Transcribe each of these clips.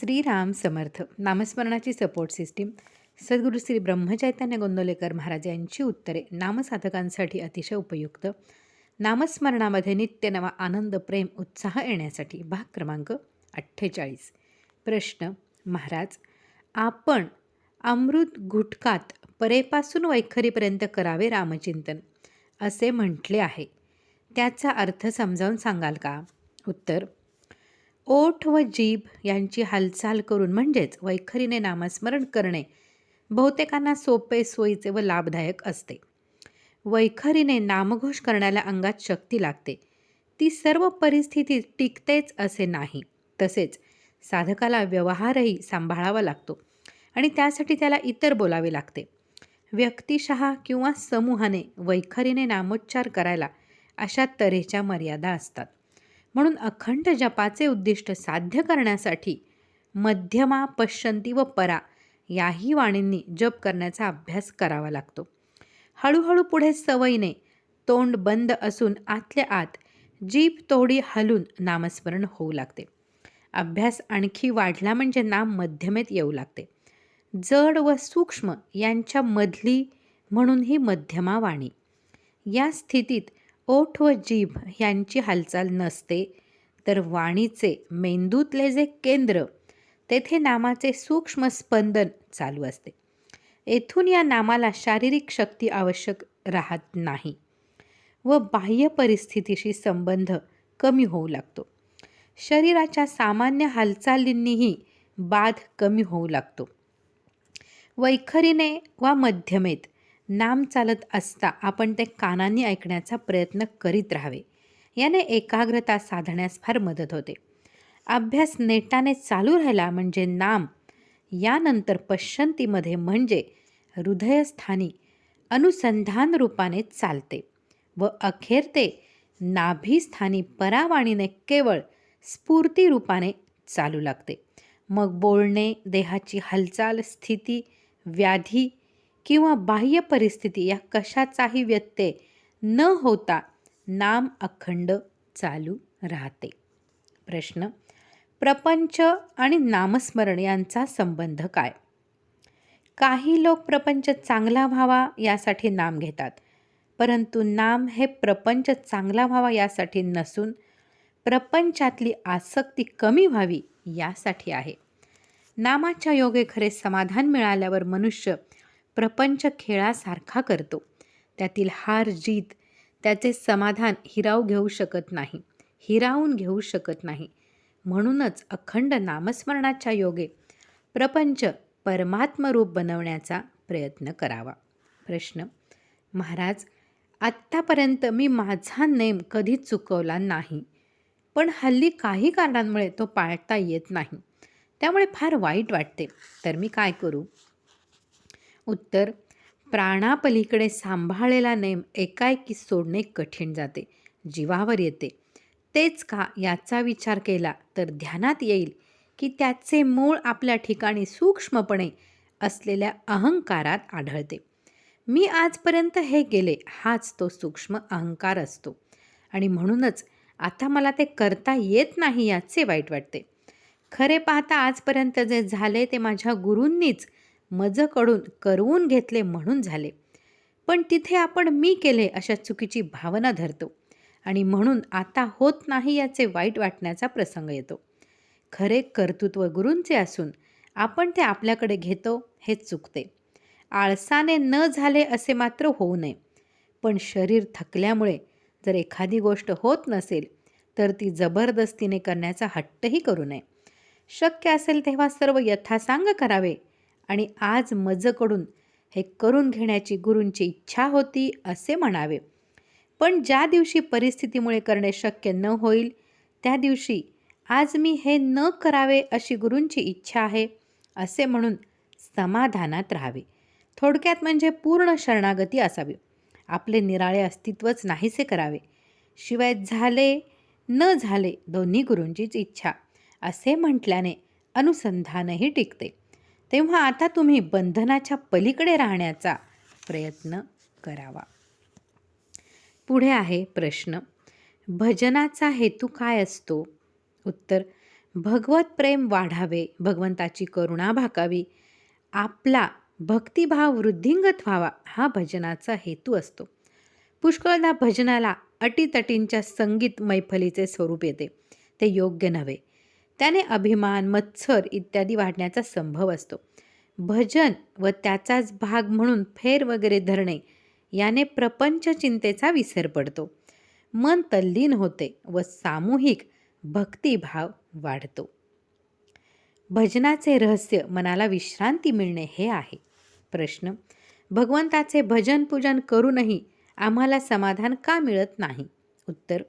श्रीराम समर्थ नामस्मरणाची support system सद्गुरू श्री ब्रह्मचैतन्य गोंदवलेकर महाराज यांची उत्तरे नामसाधकांसाठी अतिशय उपयुक्त. नामस्मरणामध्ये नित्य नवा आनंद प्रेम उत्साह येण्यासाठी भाग क्रमांक अठ्ठेचाळीस. प्रश्न महाराज आपण अमृत घुटकात परेपासून वैखरीपर्यंत करावे रामचिंतन? असे म्हटले आहे. त्याचा अर्थ समजावून सांगाल का? उत्तर ओठ व जीभ यांची हालचाल करून म्हणजेच वैखरीने नामस्मरण करणे बहुतेकांना सोपे सोयीचे व लाभदायक असते. वैखरीने नामघोष करण्याला अंगात शक्ती लागते. ती सर्व परिस्थितीत टिकतेच असे नाही. तसेच साधकाला व्यवहारही सांभाळावा लागतो आणि त्यासाठी त्याला इतर बोलावे लागते. व्यक्तिशः किंवा समूहाने वैखरीने नामोच्चार करायला अशा तऱ्हेच्या मर्यादा असतात. म्हणून अखंड जपाचे उद्दिष्ट साध्य करण्यासाठी मध्यमा पश्चंती व परा याही वाणींनी जप करण्याचा अभ्यास करावा लागतो. हळूहळू पुढे सवयीने तोंड बंद असून आतल्या आत जीभ तोडी हलून नामस्मरण होऊ लागते. अभ्यास आणखी वाढला म्हणजे नाम मध्यमेत येऊ लागते. जड व सूक्ष्म यांच्या मधली म्हणून ही मध्यमा वाणी. या स्थितीत ओठ व जीभ यांची हालचाल नसते तर वाणीचे मेंदूतले जे केंद्र तेथे नामाचे सूक्ष्म स्पंदन चालू असते. येथून या नामाला शारीरिक शक्ती आवश्यक राहत नाही व बाह्य परिस्थितीशी संबंध कमी होऊ लागतो. शरीराच्या सामान्य हालचालींनीही बाध कमी होऊ लागतो. वैखरीने वा मध्यमेत नाम चालत असता आपण ते कानांनी ऐकण्याचा प्रयत्न करीत राहावे. याने एकाग्रता साधण्यास फार मदत होते. अभ्यास नेटाने चालू राहिला म्हणजे नाम यानंतर पश्चंतीमध्ये म्हणजे हृदयस्थानी अनुसंधान रूपाने चालते व अखेर ते नाभीस्थानी परावाणीने केवळ स्फूर्ती रूपाने चालू लागते. मग बोलणे देहाची हालचाल स्थिती व्याधी किंवा बाह्य परिस्थिती या कशाचाही व्यत्यय न होता नाम अखंड चालू राहते. प्रश्न प्रपंच आणि नामस्मरण यांचा संबंध काय? काही लोक प्रपंच चांगला व्हावा यासाठी नाम घेतात परंतु नाम हे प्रपंच चांगला व्हावा यासाठी नसून प्रपंचातली आसक्ती कमी व्हावी यासाठी आहे. नामाच्या योगे खरे समाधान मिळाल्यावर मनुष्य प्रपंच खेळासारखा करतो. त्यातील हार जीत त्याचे समाधान हिराव घेऊ शकत नाही हिरावून घेऊ शकत नाही. म्हणूनच अखंड नामस्मरणाच्या योगे प्रपंच परमात्मरूप बनवण्याचा प्रयत्न करावा. प्रश्न महाराज आत्तापर्यंत मी माझा नेम कधीच चुकवला नाही पण हल्ली काही कारणांमुळे तो पाळता येत नाही. त्यामुळे फार वाईट वाटते. तर मी काय करू? उत्तर प्राणापलीकडे सांभाळलेला नेम एकाएकी सोडणे कठीण जाते जीवावर येते. तेच का याचा विचार केला तर ध्यानात येईल की त्याचे मूळ आपल्या ठिकाणी सूक्ष्मपणे असलेल्या अहंकारात आढळते. मी आजपर्यंत हे गेले हाच तो सूक्ष्म अहंकार असतो. आणि म्हणूनच आता मला ते करता येत नाही याचे वाईट वाटते. खरे पाहता आजपर्यंत जे झाले ते माझ्या गुरूंनीच मजकडून करवून घेतले म्हणून झाले. पण तिथे आपण मी केले अशा चुकीची भावना धरतो आणि म्हणून आता होत नाही याचे वाईट वाटण्याचा प्रसंग येतो. खरे कर्तृत्व गुरूंचे असून आपण ते आपल्याकडे घेतो हे चुकते. आळसाने न झाले असे मात्र होऊ नये. पण शरीर थकल्यामुळे जर एखादी गोष्ट होत नसेल तर ती जबरदस्तीने करण्याचा हट्टही करू नये. शक्य असेल तेव्हा सर्व यथासांग करावे आणि आज मजकडून हे करून घेण्याची गुरूंची इच्छा होती असे म्हणावे. पण ज्या दिवशी परिस्थितीमुळे करणे शक्य न होईल त्या दिवशी आज मी हे न करावे अशी गुरूंची इच्छा आहे असे म्हणून समाधानात राहावे. थोडक्यात म्हणजे पूर्ण शरणागती असावी. आपले निराळे अस्तित्वच नाहीसे करावे. शिवाय झाले न झाले दोन्ही गुरूंचीच इच्छा असे म्हटल्याने अनुसंधानही टिकते. तेव्हा आता तुम्ही बंधनाच्या पलीकडे राहण्याचा प्रयत्न करावा. पुढे आहे प्रश्न भजनाचा हेतू काय असतो? उत्तर भगवत प्रेम वाढावे भगवंताची करुणा भाकावी आपला भक्तिभाव वृद्धिंगत व्हावा हा भजनाचा हेतू असतो. पुष्कळदा भजनाला अटीतटींच्या संगीत मैफलीचे स्वरूप येते. ते योग्य नव्हे. त्याने अभिमान मत्सर इत्यादी वाढण्याचा संभव असतो. भजन व त्याचाच भाग म्हणून फेर वगैरे धरणे याने प्रपंच चिंतेचा विसर पडतो. मन तल्लीन होते व सामूहिक भक्तिभाव वाढतो. भजनाचे रहस्य मनाला विश्रांती मिळणे हे आहे. प्रश्न भगवंताचे भजन पूजन करूनही आम्हाला समाधान का मिळत नाही? उत्तर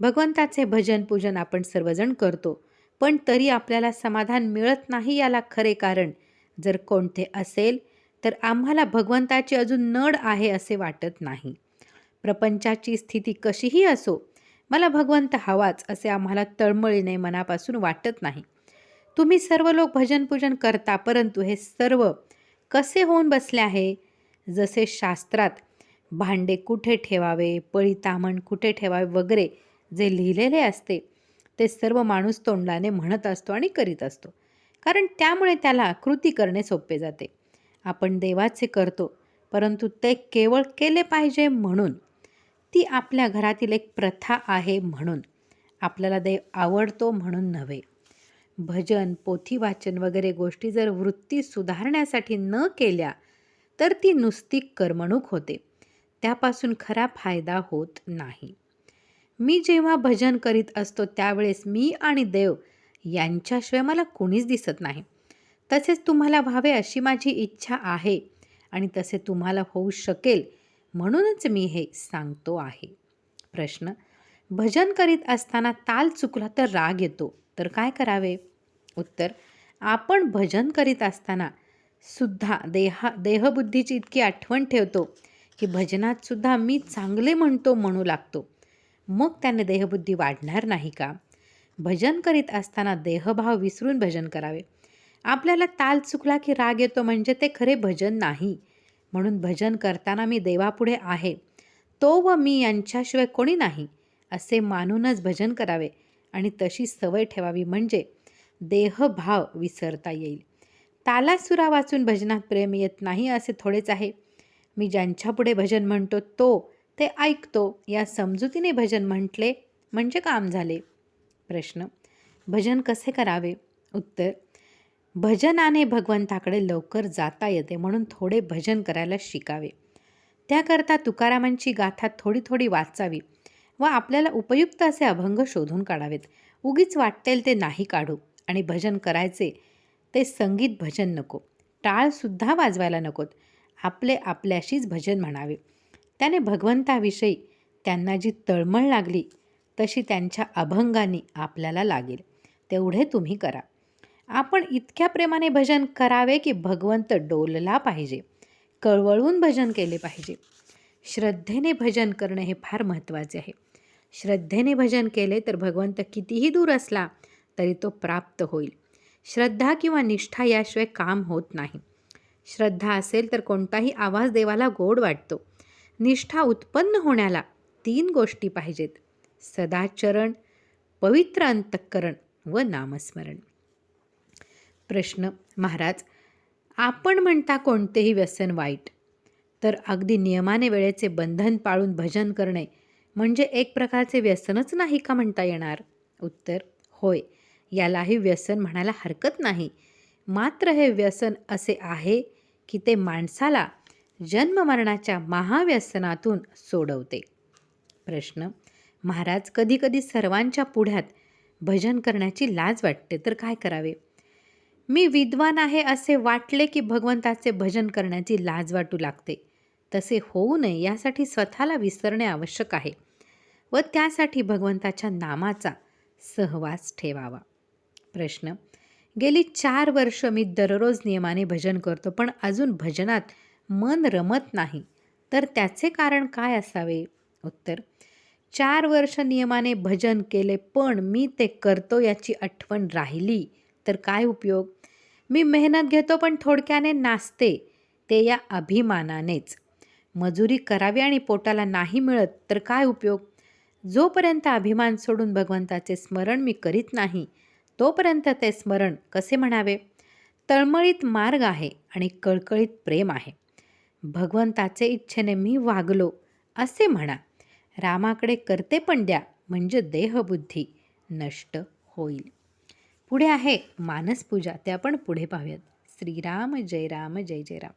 भगवंताचे भजन पूजन आपण सर्वजण करतो. पण तरी आपल्याला समाधान मिळत नाही याला खरे कारण. जर कोणते असेल तर आम्हाला भगवंताची अजून नड आहे असे वाटत नाही. प्रपंचाची स्थिती कशीही असो मला भगवंत हवाच असे आम्हाला तळमळीने मनापासून वाटत नाही. तुम्ही सर्व लोक भजनपूजन करता परंतु हे सर्व कसे होऊन बसले आहे? जसे शास्त्रात भांडे कुठे ठेवावे पळी तामण कुठे ठेवावे वगैरे जे लिहिलेले असते ते सर्व माणूस तोंडाने म्हणत असतो आणि करीत असतो. कारण त्यामुळे त्याला कृती करणे सोपे जाते. आपण देवाचे करतो परंतु ते केवळ केले पाहिजे म्हणून. ती आपल्या घरातील एक प्रथा आहे म्हणून. आपल्याला देव आवडतो म्हणून नव्हे. भजन पोथी वाचन वगैरे गोष्टी जर वृत्ती सुधारण्यासाठी न केल्या तर ती नुसती करमणूक होते. त्यापासून खरा फायदा होत नाही. मी जेव्हा भजन करीत असतो त्यावेळेस मी आणि देव यांच्याशिवाय मला कोणीच दिसत नाही. तसेच तुम्हाला व्हावे अशी माझी इच्छा आहे आणि तसे तुम्हाला होऊ शकेल म्हणूनच मी हे सांगतो आहे. प्रश्न भजन करीत असताना ताल चुकला तर राग येतो. तर काय करावे? उत्तर आपण भजन करीत असताना सुद्धा देहा देहबुद्धीची इतकी आठवण ठेवतो की भजनात सुद्धा मी चांगले म्हणतो म्हणू लागतो. मग त्याने देहबुद्धी वाढणार नाही का? भजन करीत असताना देहभाव विसरून भजन करावे. आपल्याला ताल चुकला की राग येतो म्हणजे ते खरे भजन नाही. म्हणून भजन करताना मी देवापुढे आहे. तो व मी यांच्याशिवाय कोणी नाही असे मानूनच भजन करावे आणि तशी सवय ठेवावी म्हणजे देहभाव विसरता येईल. तालासुरा वाचून भजनात प्रेम येत नाही असे थोडेच आहे. मी ज्यांच्यापुढे भजन म्हणतो तो ते ऐकतो. या समजुतीने भजन म्हटले म्हणजे काम झाले. प्रश्न भजन कसे करावे? उत्तर भजनाने भगवंताकडे लवकर जाता येते म्हणून थोडे भजन करायला शिकावे. त्याकरता तुकारामांची गाथा थोडी थोडी वाचावी व आपल्याला उपयुक्त असे अभंग शोधून काढावेत. उगीच वाटेल ते नाही काढू आणि भजन करायचे ते संगीत भजन नको. टाळसुद्धा वाजवायला नकोत. आपले आपल्याशीच भजन म्हणावे. त्याने भगवंताविषयी त्यांना जी तळमळ लागली तशी त्यांच्या अभंगांनी आपल्याला लागेल. तेवढे तुम्ही करा. आपण इतक्या प्रेमाने भजन करावे की भगवंत डोलला पाहिजे. कळवळून भजन केले पाहिजे. श्रद्धेने भजन करणे हे फार महत्त्वाचे आहे. श्रद्धेने भजन केले तर भगवंत कितीही दूर असला तरी तो प्राप्त होईल. श्रद्धा किंवा निष्ठा याशिवाय काम होत नाही. श्रद्धा असेल तर कोणताही आवाज देवाला गोड वाटतो. निष्ठा उत्पन्न होण्याला तीन गोष्टी पाहिजेत. सदाचरण पवित्र अंतःकरण व नामस्मरण. प्रश्न महाराज आपण म्हणता कोणतेही व्यसन वाईट तर अगदी नियमाने वेळेचे बंधन पाळून भजन करणे म्हणजे एक प्रकारचे व्यसनच नाही का म्हणता येणार? उत्तर होय यालाही व्यसन म्हणायला हरकत नाही. मात्र हे व्यसन असे आहे की ते माणसाला जन्ममरणाच्या महाव्यसनातून सोडवते. प्रश्न महाराज कधीकधी सर्वांच्या पुढ्यात भजन करण्याची लाज वाटते तर काय करावे? मी विद्वान आहे असे वाटले की भगवंताचे भजन करण्याची लाज वाटू लागते. तसे होऊ नये यासाठी स्वतःला विसरणे आवश्यक आहे व त्यासाठी भगवंताच्या नामाचा सहवास ठेवावा. प्रश्न गेली चार वर्ष मी दररोज नियमाने भजन करतो पण अजून भजनात मन रमत नाही. तर त्याचे कारण काय असावे? उत्तर चार वर्ष नियमाने भजन केले पण मी ते करतो याची आठवण राहिली. तर काय उपयोग? मी मेहनत घेतो पण थोडक्याने नाचते ते या अभिमानानेच. मजुरी करावी आणि पोटाला नाही मिळत तर काय उपयोग? जोपर्यंत अभिमान सोडून भगवंताचे स्मरण मी करीत नाही तोपर्यंत ते स्मरण कसे म्हणावे? तळमळीत मार्ग आहे आणि कळकळीत प्रेम आहे. भगवंताचे इच्छेने मी वागलो असे म्हणा. रामाकडे करते पण द्या म्हणजे देहबुद्धी नष्ट होईल. पुढे आहे मानसपूजा ते आपण पुढे पाहूयात. श्रीराम जय राम जय जय राम.